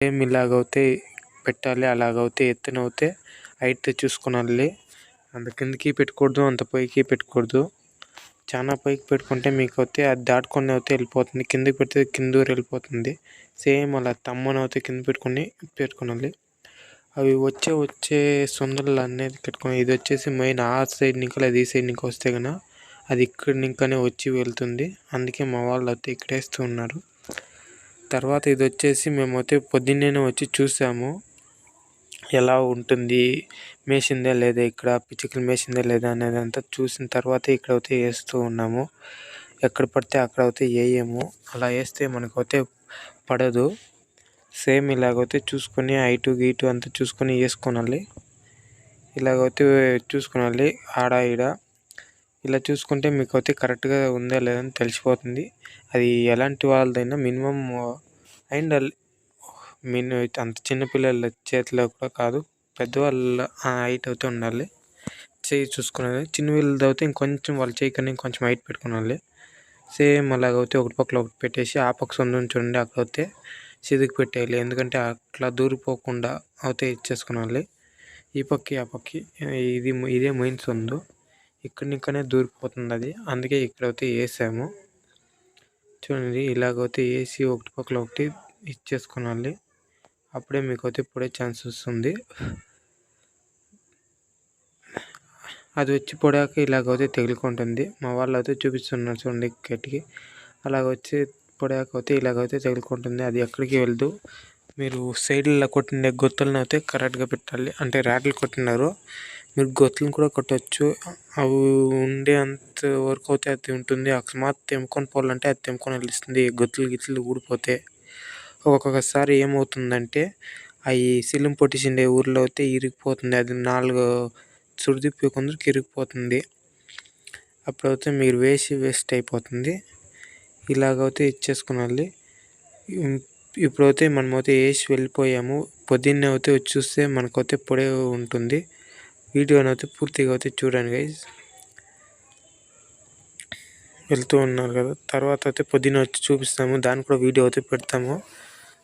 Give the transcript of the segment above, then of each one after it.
Same ఇలాగైతే పెట్టాలి అలాగైతే ఎత్తునైతే హైట్ చూసుకోనాలి. అంత కిందకి పెట్టకూడదు అంత పైకి పెట్టకూడదు చాలా పైకి పెట్టుకుంటే మీకు అయితే అది దాటుకొని అయితే వెళ్ళిపోతుంది కిందకి పెడితే కింద వెళ్ళిపోతుంది. సేమ్ అలా తమ్ముని అయితే కింద పెట్టుకొని పెట్టుకోనాలి. అవి వచ్చే వచ్చే సొందలు అనేది పెట్టుకొని ఇది వచ్చేసి మెయిన్ ఆ సైడ్ నుంచి అది ఈ సైడ్ నుంచి వస్తే కనుక అది ఇక్కడ నింకనే వచ్చి వెళ్తుంది. అందుకే మా వాళ్ళు అయితే ఇక్కడేస్తూ ఉన్నారు. తర్వాత ఇది వచ్చేసి మేమైతే పొద్దున్నే వచ్చి చూసాము. ఎలా ఉంటుంది మేసిందా లేదా ఇక్కడ పిచ్చుకలు మేసిందా లేదా అనేది అంతా చూసిన తర్వాత ఇక్కడ అయితే వేస్తూ ఉన్నాము. ఎక్కడ పడితే అక్కడ అయితే వేయము. అలా వేస్తే మనకైతే పడదు. సేమ్ ఇలాగైతే చూసుకొని హైటు గీటు అంతా చూసుకొని వేసుకోనాలి. ఇలాగైతే చూసుకోనాలి ఆడ ఈడ. ఇలా చూసుకుంటే మీకు అయితే కరెక్ట్గా ఉందా లేదా అని తెలిసిపోతుంది. అది ఎలాంటి వాళ్ళదైనా మినిమం అండ్ మిన్ అంత చిన్నపిల్లల చేతిలో కూడా కాదు పెద్దవాళ్ళ హైట్ అయితే ఉండాలి. చేయి చూసుకునేది చిన్న పిల్లలది అయితే ఇంకొంచెం వాళ్ళ చేయి కన్నా ఇంకొంచెం హైట్ పెట్టుకునాలి. సేమ్ అలాగైతే ఒకటి పక్కన ఒకటి పెట్టేసి ఆ పక్క సొంతం చూడండి అక్కడైతే చిదికి పెట్టేయాలి. ఎందుకంటే అట్లా దూరిపోకుండా అయితే ఇచ్చేసుకునాలి. ఈ పక్కి ఆ పక్కి ఇది ఇదే మెయిన్ సొందు ఇక్కడ దూరిపోతుంది అది అందుకే ఇక్కడైతే వేసాము చూడండి ఇలాగైతే వేసి ఒకటి పక్కన ఒకటి ఇచ్చేసుకోనాలి. అప్పుడే మీకు అయితే పొడే ఛాన్స్ వస్తుంది. అది వచ్చి పొడాక ఇలాగైతే తగులుకుంటుంది. మా వాళ్ళు అయితే చూపిస్తున్నారు చూడండి గట్టికి అలాగ వచ్చి పొడాక అయితే ఇలాగైతే తగులుకుంటుంది. అది ఎక్కడికి వెళ్దు మీరు సైడ్లో కొట్టిన గొత్తులను అయితే కరెక్ట్గా పెట్టాలి. అంటే ర్యాట్లు కొట్టినారు. మీరు గొత్తులను కూడా కొట్టవచ్చు అవి ఉండేంత వరకు అయితే అది ఉంటుంది. అకస్మాత్ తెంపుకొని పోవాలంటే అది తెంపుకొని వెళ్ళిస్తుంది. గొత్తులు గిత్తులు ఊడిపోతే ఒక్కొక్కసారి ఏమవుతుందంటే అవి సిలిం పొట్టిండే ఊర్లో అయితే ఇరిగిపోతుంది. అది నాలుగు సుడిదిప్పి కొందరికి ఇరిగిపోతుంది. అప్పుడైతే మీరు వేసి వేస్ట్ అయిపోతుంది. ఇలాగైతే ఇచ్చేసుకోనాలి. ఇప్పుడైతే మనమైతే వేసి వెళ్ళిపోయాము. పొద్దున్నే అయితే వచ్చి చూస్తే మనకైతే పొడి ఉంటుంది. వీడియోని అయితే పూర్తిగా అయితే చూడండి గైజ్ వెళ్తూ ఉన్నారు కదా. తర్వాత అయితే పొద్దున్న వచ్చి చూపిస్తాము. దాన్ని కూడా వీడియో అయితే పెడతాము.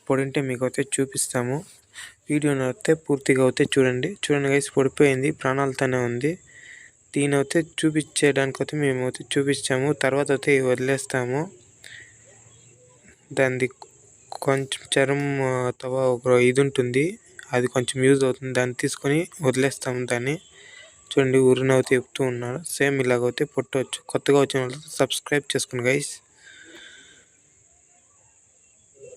పొడింటే మీకు అయితే చూపిస్తాము. వీడియోని అయితే పూర్తిగా అయితే చూడండి. చూడండి గైస్ పడిపోయింది. ప్రాణాలతోనే ఉంది. దీని అయితే చూపించేయడానికి అయితే మేము అయితే చూపించాము. తర్వాత అయితే వదిలేస్తాము. దానిది కొంచెం చర్మం తవ ఒక ఇది ఉంటుంది. అది కొంచెం యూజ్ అవుతుంది. దాన్ని తీసుకొని వదిలేస్తాము దాన్ని. చూడండి ఊరిని చెప్తూ ఉన్నారు. సేమ్ ఇలాగైతే పుట్టవచ్చు కొత్తగా వచ్చిన వాళ్ళు సబ్స్క్రైబ్ చేసుకోండి గైస్